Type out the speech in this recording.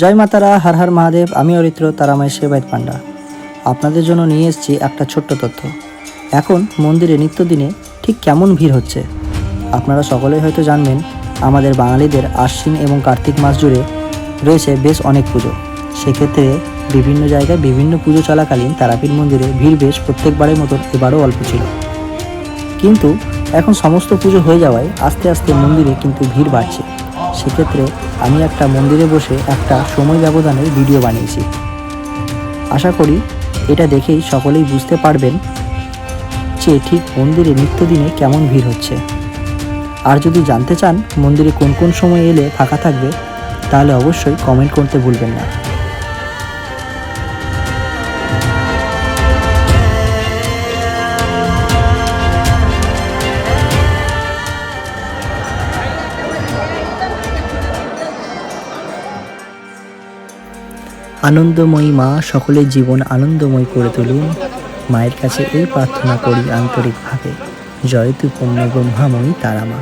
জয় মাতারা হর হর মহাদেব, আমি অরিত্র, তারামায় সেবায়ত পান্ডা আপনাদের জন্য নিয়ে এসেছি একটা ছোট্ট তথ্য। এখন মন্দিরে নিত্যদিনে ঠিক কেমন ভিড় হচ্ছে? আপনারা সকলেই হয়তো জানবেন, আমাদের বাঙালিদের আশ্বিন এবং কার্তিক মাস জুড়ে রয়েছে বেশ অনেক পুজো। সেক্ষেত্রে বিভিন্ন জায়গায় বিভিন্ন পুজো চলাকালীন তারাপীঠ মন্দিরে ভিড় বেশ প্রত্যেকবারের মতন এবারও অল্প ছিল। কিন্তু এখন সমস্ত পুজো হয়ে যাওয়ায় আস্তে আস্তে মন্দিরে কিন্তু ভিড় বাড়ছে। সেক্ষেত্রে আমি একটা মন্দিরে বসে একটা সময় ব্যবধানের ভিডিও বানিয়েছি। আশা করি এটা দেখেই সকলেই বুঝতে পারবেন যে ঠিক মন্দিরে নিত্যদিনে কেমন ভিড় হচ্ছে। আর যদি জানতে চান মন্দিরে কোন কোন সময় এলে ফাঁকা থাকবে, তাহলে অবশ্যই কমেন্ট করতে ভুলবেন না। আনন্দময়ী মা, সকলের জীবন আনন্দময় করে তুলুন। মায়ের কাছে এই প্রার্থনা করি আন্তরিকভাবে। জয়তু পূর্ণ ব্রহ্মাময়ী তারা মা